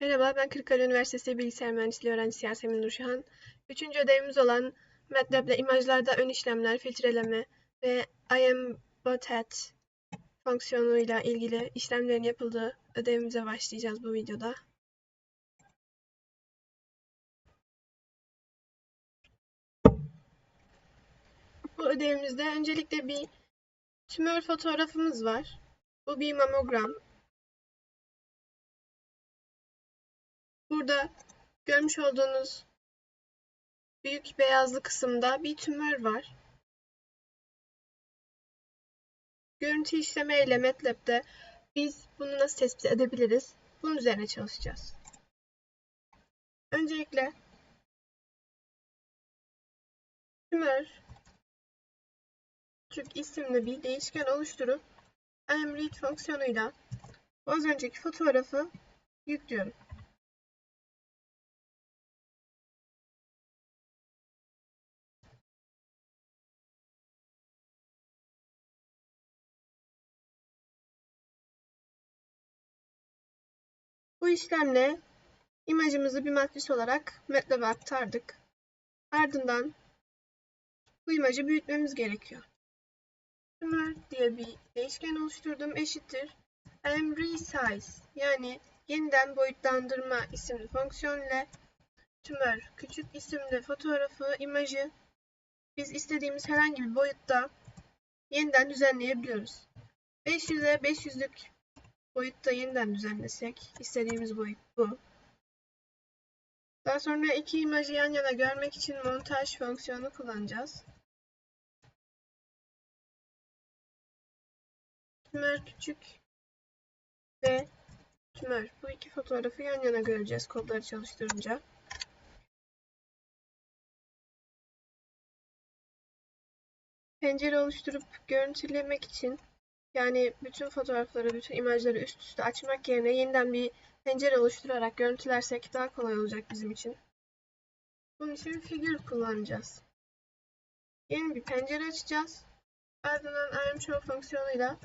Merhaba, ben Kırıkkale Üniversitesi Bilgisayar Mühendisliği öğrencisi Yasemin Nurşahan. Üçüncü ödevimiz olan MATLAB'le imajlarda ön işlemler, filtreleme ve IMBotAt fonksiyonuyla ilgili işlemlerin yapıldığı ödevimize başlayacağız bu videoda. Bu ödevimizde öncelikle bir tümör fotoğrafımız var. Bu bir mamogram. Burada görmüş olduğunuz büyük beyazlı kısımda bir tümör var. Görüntü işleme ile MATLAB'de biz bunu nasıl tespit edebiliriz? Bunun üzerine çalışacağız. Öncelikle tümör küçük isimli bir değişken oluşturup imRead fonksiyonuyla az önceki fotoğrafı yüklüyorum. İşlemle imajımızı bir matris olarak MATLAB'e aktardık. Ardından bu imajı büyütmemiz gerekiyor. Tümör diye bir değişken oluşturdum eşittir mResize yani yeniden boyutlandırma isimli fonksiyon ile tümör küçük isimli fotoğrafı, imajı biz istediğimiz herhangi bir boyutta yeniden düzenleyebiliyoruz. 500'e 500'lük boyutta yeniden düzenlesek, istediğimiz boyut bu. Daha sonra iki imajı yan yana görmek için montaj fonksiyonu kullanacağız. Tümör küçük ve tümör. Bu iki fotoğrafı yan yana göreceğiz kodları çalıştırınca. Pencere oluşturup görüntülemek için yani bütün fotoğrafları, bütün imajları üst üste açmak yerine yeniden bir pencere oluşturarak görüntülersek daha kolay olacak bizim için. Bunun için figür kullanacağız. Yeni bir pencere açacağız. Ardından IMShow fonksiyonuyla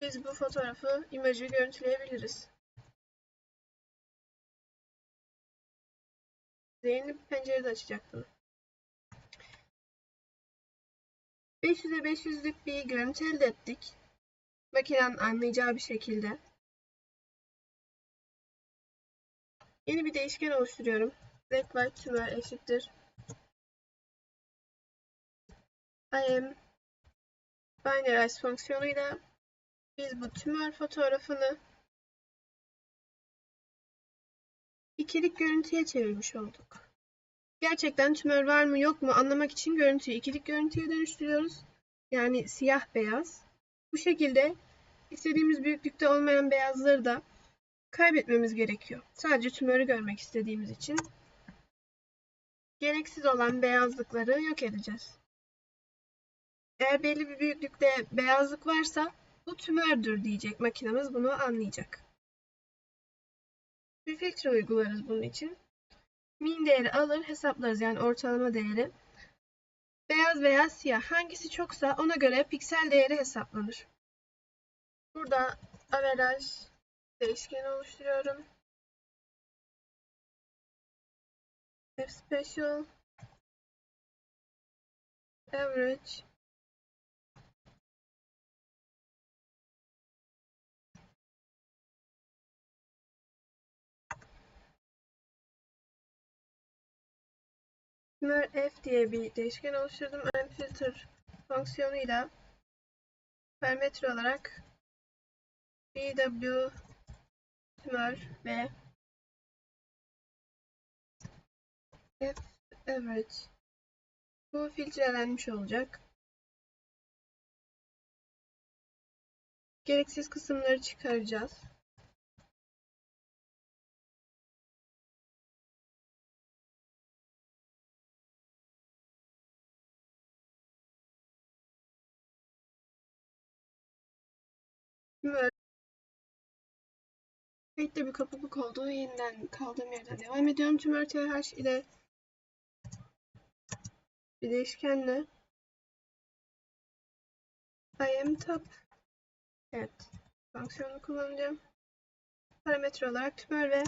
biz bu fotoğrafı, imajı görüntüleyebiliriz. Yeni bir pencere de açacaktım. 500'e 500'lük bir görüntü elde ettik. Makinenin anlayacağı bir şekilde. Yeni bir değişken oluşturuyorum. Black white tümör eşittir. I am binarize fonksiyonuyla biz bu tümör fotoğrafını ikilik görüntüye çevirmiş olduk. Gerçekten tümör var mı yok mu anlamak için görüntüyü ikilik görüntüye dönüştürüyoruz. Yani siyah beyaz. Bu şekilde istediğimiz büyüklükte olmayan beyazları da kaybetmemiz gerekiyor. Sadece tümörü görmek istediğimiz için gereksiz olan beyazlıkları yok edeceğiz. Eğer belli bir büyüklükte beyazlık varsa bu tümördür diyecek makinemiz bunu anlayacak. Bir filtre uygularız bunun için. Min değeri alır hesaplarız yani ortalama değeri. Beyaz veya siyah hangisi çoksa ona göre piksel değeri hesaplanır. Burada averaj değişkeni oluşturuyorum. F special average Tümör f diye bir değişken oluşturdum. filter fonksiyonuyla parametre olarak bw tümör ve f average bu filtrelenmiş olacak. Gereksiz kısımları çıkaracağız. Kayıtta bir kopukluk oldu. Yeniden kaldığım yerden devam ediyorum. Tümör TH ile bir değişkenle I am top evet fonksiyonu kullanacağım. Parametre olarak tümör ve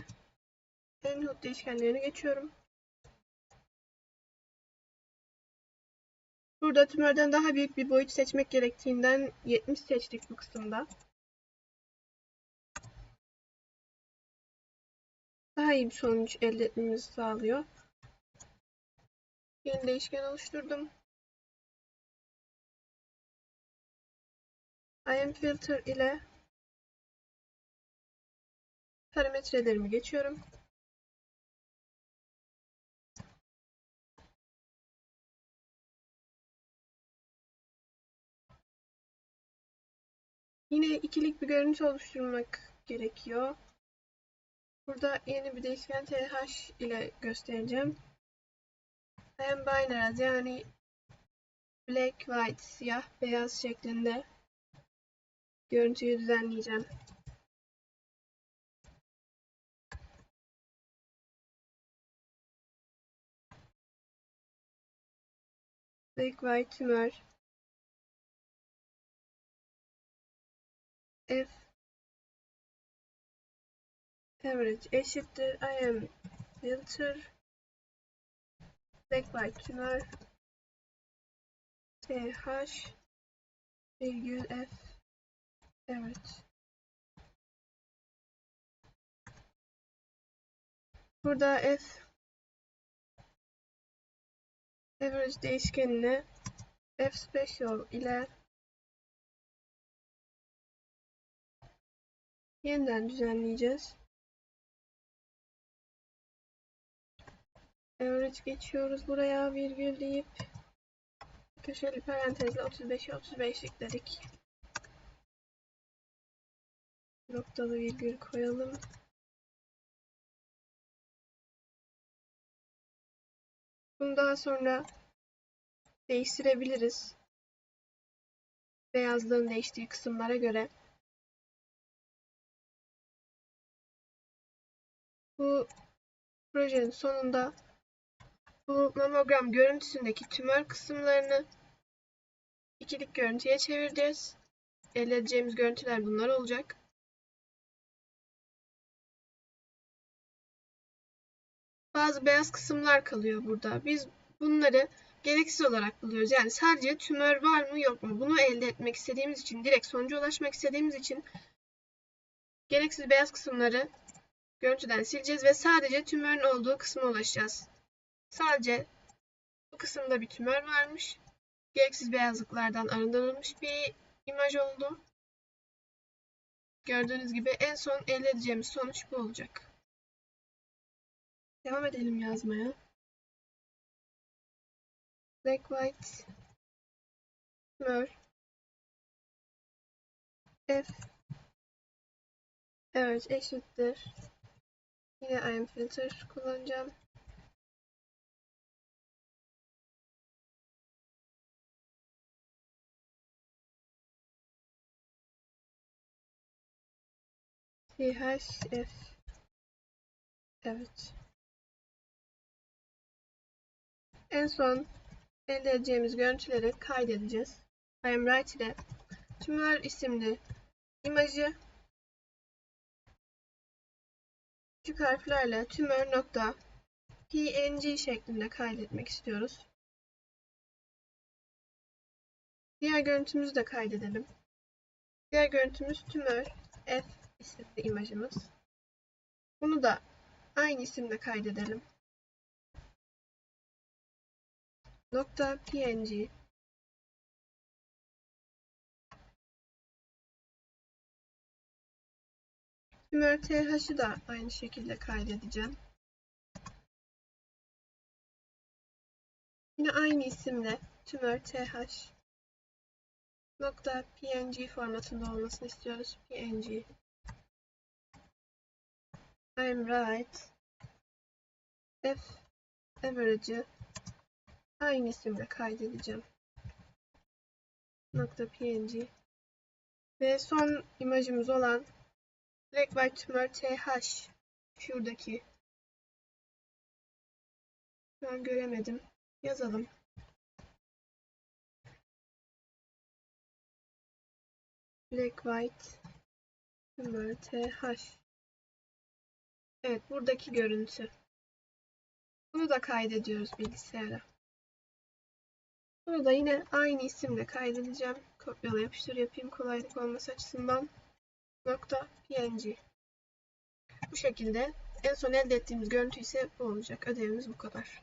enhut değişkenlerini geçiyorum. Burada tümörden daha büyük bir boyut seçmek gerektiğinden 70 seçtik bu kısımda. Daha iyi bir sonuç elde etmemizi sağlıyor. Yeni değişken oluşturdum. IM filter ile parametrelerimi geçiyorum. Yine ikilik bir görüntü oluşturmak gerekiyor. Burada yeni bir değişken th ile göstereceğim. I am binary yani black white siyah beyaz şeklinde görüntüyü düzenleyeceğim. Black white tümör f average eşittir. I am filter. Black white tümör th virgül f. Evet burada f. Average değişkenini f special ile yeniden düzenleyeceğiz. Average geçiyoruz buraya virgül deyip köşeli parantezle 35'e 35'lik dedik. Noktalı virgül koyalım. Bunu daha sonra değiştirebiliriz. Beyazlığın değiştiği kısımlara göre. Bu projenin sonunda bu mamogram görüntüsündeki tümör kısımlarını ikilik görüntüye çevireceğiz. Elde edeceğimiz görüntüler bunlar olacak. Bazı beyaz kısımlar kalıyor burada. Biz bunları gereksiz olarak buluyoruz. Yani sadece tümör var mı yok mu? Bunu elde etmek istediğimiz için, direkt sonuca ulaşmak istediğimiz için gereksiz beyaz kısımları görüntüden sileceğiz ve sadece tümörün olduğu kısma ulaşacağız. Sadece bu kısımda bir tümör varmış. Gereksiz beyazlıklardan arındırılmış bir imaj oldu. Gördüğünüz gibi en son elde edeceğimiz sonuç bu olacak. Devam edelim yazmaya. Black white tümör F Evet eşittir. Yine I'm filter kullanacağım. THF Evet. En son elde edeceğimiz görüntüleri kaydedeceğiz. I am right ile tümör isimli imajı küçük harflerle tümör nokta png şeklinde kaydetmek istiyoruz. Diğer görüntümüzü de kaydedelim. Diğer görüntümüz tümör f isimli imajımız. Bunu da aynı isimde kaydedelim. Nokta png Tümör TH'ı da aynı şekilde kaydedeceğim. Yine aynı isimle tümör TH png formatında olmasını istiyoruz. png I'm right f average'ı aynı isimle kaydedeceğim. Nokta png ve son imajımız olan Black White Tumor TH şuradaki şu göremedim. Yazalım. Black White Tumor TH Evet, buradaki görüntü. Bunu da kaydediyoruz bilgisayara. Bunu da yine aynı isimle kaydedeceğim. Kopyala yapıştır yapayım kolaylık olması açısından. Nokta .png Bu şekilde en son elde ettiğimiz görüntü ise bu olacak. Ödevimiz bu kadar.